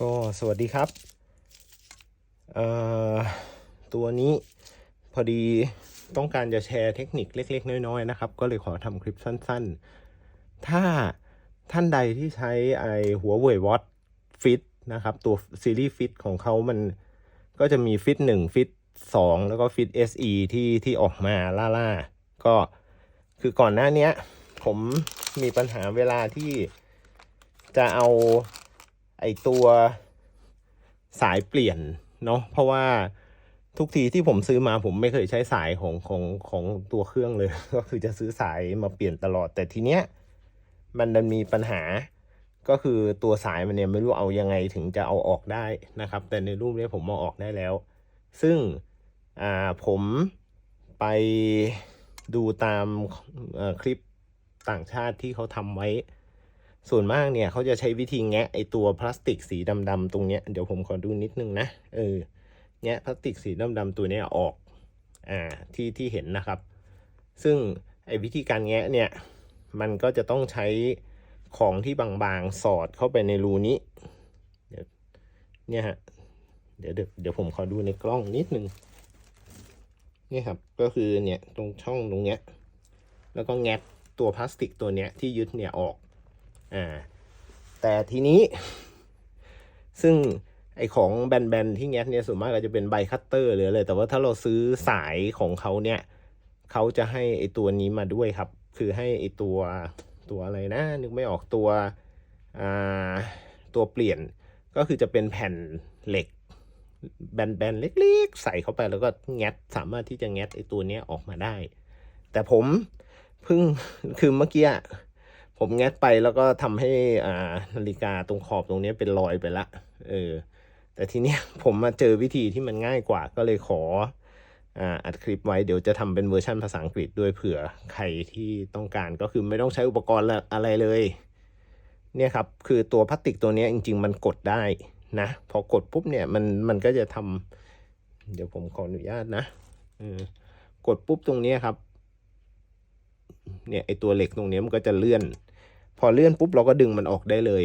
ก็สวัสดีครับ ตัวนี้พอดีต้องการจะแชร์เทคนิคเล็ก ๆ น้อย ๆ นะครับ ก็เลยขอทำคลิปสั้น ๆ ถ้าท่านใดที่ใช้ไอหัวเว่ยวอตฟิตนะครับ ตัวซีรีส์ฟิตของเขามันก็จะมีฟิตหนึ่งฟิตสองแล้วก็ฟิต SE ที่ที่ออกมาล่าๆก็คือก่อนหน้านี้ผมมีปัญหาเวลาที่จะเอา ไอตัวสายเปลี่ยนเนาะเพราะว่าทุกทีที่ผมซื้อมาผมไม่เคยใช้สายของของของตัวเครื่องเลย ก็คือจะซื้อสายมาเปลี่ยนตลอดแต่ทีเนี้ยมันดันมีปัญหาก็คือตัวสายมันเนี่ยไม่รู้เอายังไงถึงจะเอาออกได้นะครับ แต่ในรูปนี้ผมเอาออกได้แล้ว ซึ่งอ่าผมไปดูตามคลิปต่างชาติที่เขาทำไว้ ส่วนมากเนี่ยเขาจะใช้วิธีแงะไอตัวพลาสติกสีดำๆตรงเนี้ยเดี๋ยวผมขอดูนิดนึงนะเออแงะพลาสติกสีดำๆตัวเนี้ยออกอ่าที่ที่เห็นนะครับ ซึ่งไอวิธีการแงะเนี่ยมันก็จะต้องใช้ของที่บางๆสอดเข้าไปในรูนี้เดี๋ยวเนี่ยฮะเดี๋ยวเดี๋ยวผมขอดูในกล้องนิดนึงนี่ครับก็คือเนี่ยตรงช่องตรงเนี้ยแล้วก็แงะตัวพลาสติกตัวเนี้ยที่ยึดเนี่ยออก อ่าแต่ทีนี้ ซึ่งไอของแบนๆที่แงะเนี่ยส่วนมากก็จะเป็นใบคัตเตอร์หรืออะไรแต่ว่าถ้าเราซื้อสายของเขาเนี่ยเขาจะให้ไอตัวนี้มาด้วยครับ คือให้ไอตัวตัวอะไรนะ นึกไม่ออกตัวอ่าตัวเปลี่ยนก็คือจะเป็นแผ่นเหล็ก แบนๆเล็ก ๆ ใส่เข้าไปแล้วก็แงะสามารถที่จะแงะไอตัวเนี้ยออกมาได้ แต่ผมเพิ่งคือเมื่อกี้ ผมแงะไปแล้วก็ทำให้อ่านาฬิกาตรงขอบตรงนี้เป็นรอยไปละเออแต่ทีเนี้ยผมมาเจอวิธีที่มันง่ายกว่าก็เลยขออ่าอัดคลิปไว้เดี๋ยวจะทำเป็นเวอร์ชันภาษาอังกฤษด้วยเผื่อใครที่ต้องการก็คือไม่ต้องใช้อุปกรณ์อะไรเลย เนี่ยครับ คือตัวพลาสติกตัวนี้จริง ๆ มันกดได้นะพอกดปุ๊บเนี่ยมันมันก็จะทำเดี๋ยวผมขออนุญาตนะอกดปุ๊บตรงนี้ครับ เนี่ยไอตัวเหล็กตรงนี้มันก็จะเลื่อน พอเลื่อนปุ๊บเราก็ดึงมันออกได้เลย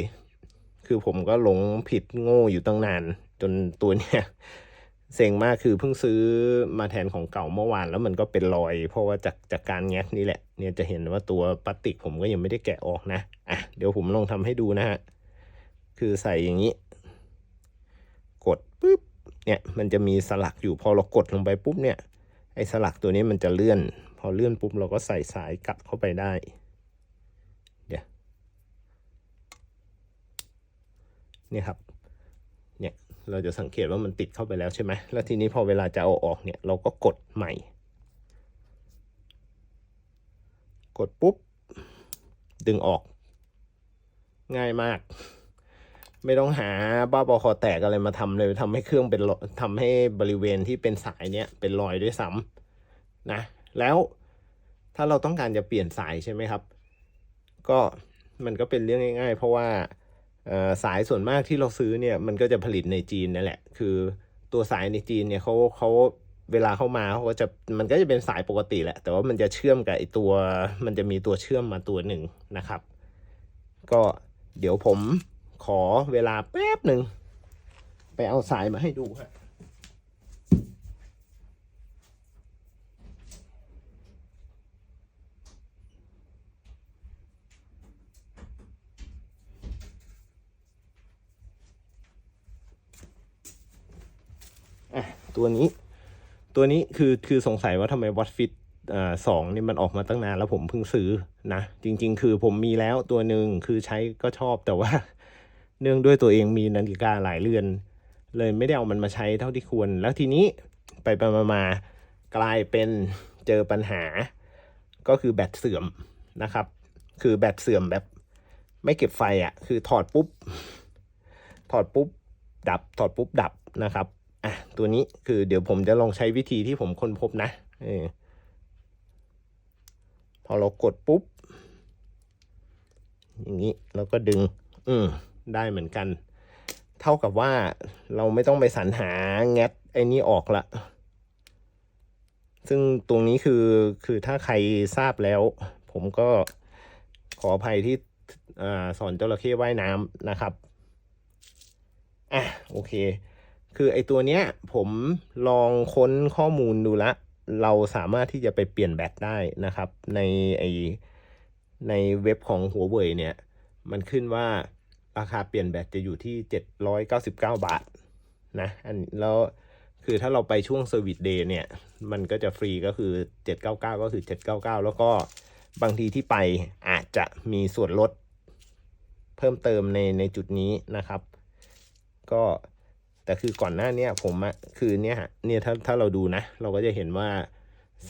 คือผมก็หลงผิดโง่อยู่ตั้งนาน จนตัวเนี้ยเซ็งมากคือเพิ่งซื้อมาแทนของเก่าเมื่อวานแล้วมันก็เป็นรอย เพราะว่าจากจากการแงะนี่แหละ เนี่ยจะเห็นว่าตัวพลาสติกผมก็ยังไม่ได้แกะออกนะอะเดี๋ยวผมลองทำให้ดูนะฮะคือใส่อย่างนี้ กดปุ๊บเนี่ยมันจะมีสลักอยู่พอเรากดลงไปปุ๊บเนี่ยไอ้สลักตัวนี้มันจะเลื่อน พอเลื่อนปุ๊บเราก็ใส่สายกลับเข้าไปได้ เดี๋ยว เนี่ยครับเนี่ยเราจะสังเกตว่ามันติดเข้าไปแล้วใช่ไหมแล้วทีนี้พอเวลาจะเอาออกเนี่ยเราก็กดใหม่ กดปุ๊บ ดึงออก ง่ายมาก ไม่ต้องหาบ้าบอคอแตกอะไรมาทำเลยทำให้เครื่องเป็นรอยทำให้บริเวณที่เป็นสายเนี้ยเป็นรอยด้วยซ้ำนะ แล้วถ้าเราต้องการจะเปลี่ยนสายใช่ไหมครับ ก็มันก็เป็นเรื่องง่าย ๆ เพราะว่า สายส่วนมากที่เราซื้อเนี่ยมันก็จะผลิตในจีนนั่นแหละ คือตัวสายในจีนเนี่ยเขาเขาเวลาเข้ามาเขาก็จะมันก็จะเป็นสายปกติแหละ แต่ว่ามันจะเชื่อมกับไอตัวมันจะมีตัวเชื่อมมาตัวหนึ่งนะครับ ก็เดี๋ยวผมขอเวลาแป๊บหนึ่งไปเอาสายมาให้ดูฮะ อะ ตัวนี้ ตัวนี้คือคือสงสัยว่าทำไมวอตฟิตอ่าสองนี่มันออกมาตั้งนานแล้วผมเพิ่งซื้อนะ จริง ๆ คือผมมีแล้วตัวหนึ่งคือใช้ก็ชอบแต่ว่า เนื่องด้วยตัวเองมีนาฬิกาหลายเรือน เลยไม่ได้เอามันมาใช้เท่าที่ควร แล้วทีนี้ไปไปมามากลายเป็นเจอปัญหา ก็คือแบตเสื่อมนะครับ คือแบตเสื่อมแบบไม่เก็บไฟอะ่ะ คือถอดปุ๊บ ถอดปุ๊บ ดับ ถอดปุ๊บดับนะครับ อะตัวนี้คือเดี๋ยวผมจะลองใช้วิธีที่ผมค้นพบนะเออพอเรากดปุ๊บ อย่างนี้แล้วก็ดึง อืมได้เหมือนกัน เท่ากับว่าเราไม่ต้องไปสรรหาแงะไอ้นี่ออกละซึ่งตรงนี้คือคือถ้าใครทราบแล้ว ผมก็ขออภัยที่อสอนจระเข้ว่ายน้ำนะครับ อะ โอเค คือไอตัวเนี้ยผมลองค้นข้อมูลดูละ เราสามารถที่จะไปเปลี่ยนแบตได้นะครับ ในไอในเว็บของหัวเว่ยเนี่ย มันขึ้นว่าราคาเปลี่ยนแบตจะอยู่ที่ 799 บาทนะอันแล้วคือถ้าเราไปช่วงเซอร์วิสเดย์เนี่ย มันก็จะฟรีก็คือ 799 ก็คือ 799 แล้วก็บางทีที่ไปอาจจะมีส่วนลดเพิ่มเติมในในจุดนี้นะครับ ก็ แต่คือก่อนหน้าเนี้ยผมอะคือเนี่ยฮะเนี่ยถ้าถ้าเราดูนะ เราก็จะเห็นว่า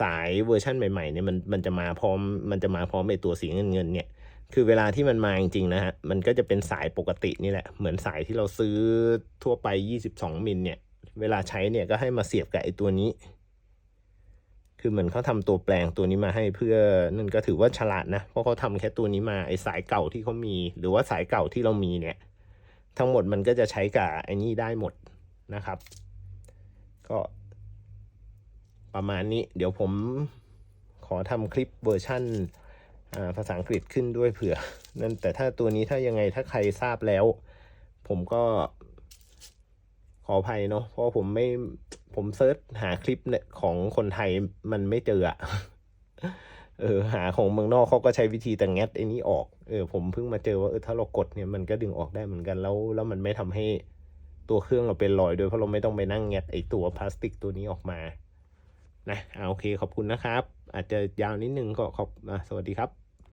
สายเวอร์ชั่นใหม่ๆเนี่ยมันมันจะมาพร้อมมันจะมาพร้อมไอตัวสีเงินเงินเนี่ยคือเวลาที่มันมาจริงๆนะฮะมันก็จะเป็นสายปกตินี่แหละเหมือนสายที่เราซื้อทั่วไป 22 มิลเนี่ย เวลาใช้เนี่ยก็ให้มาเสียบกับไอตัวนี้ คือเหมือนเขาทำตัวแปลงตัวนี้มาให้เพื่อนั่นก็ถือว่าฉลาดนะเพราะเขาทำแค่ตัวนี้มาไอสายเก่าที่เขามี หรือว่าสายเก่าที่เรามีเนี่ย ทั้งหมดมันก็จะใช้กับไอ้นี่ได้หมดนะครับ ก็ประมาณนี้ เดี๋ยวผมขอทำคลิปเวอร์ชั่นอ่าภาษาอังกฤษขึ้นด้วยเผื่อ นั่นแต่ถ้าตัวนี้ถ้ายังไงถ้าใครทราบแล้ว ผมก็ขออภัยเนาะเพราะผมไม่ผมเซิร์ชหาคลิปเนี่ยของคนไทยมันไม่เจออะเออหาของเมืองนอกเขาก็ใช้วิธีแต่งัดไอ้นี้ออก เออผมเพิ่งมาเจอว่าเออถ้าเรากดเนี่ยมันก็ดึงออกได้เหมือนกันแล้ว แล้วมันไม่ทำให้ตัวเครื่องเราเป็นรอยโดยเพราะเราไม่ต้องไปนั่งงัดไอ้ตัวพลาสติกตัวนี้ออกมานะอ่าโอเคขอบคุณนะครับ อาจจะยาวนิดนึงก็ขอบอะสวัสดีครับ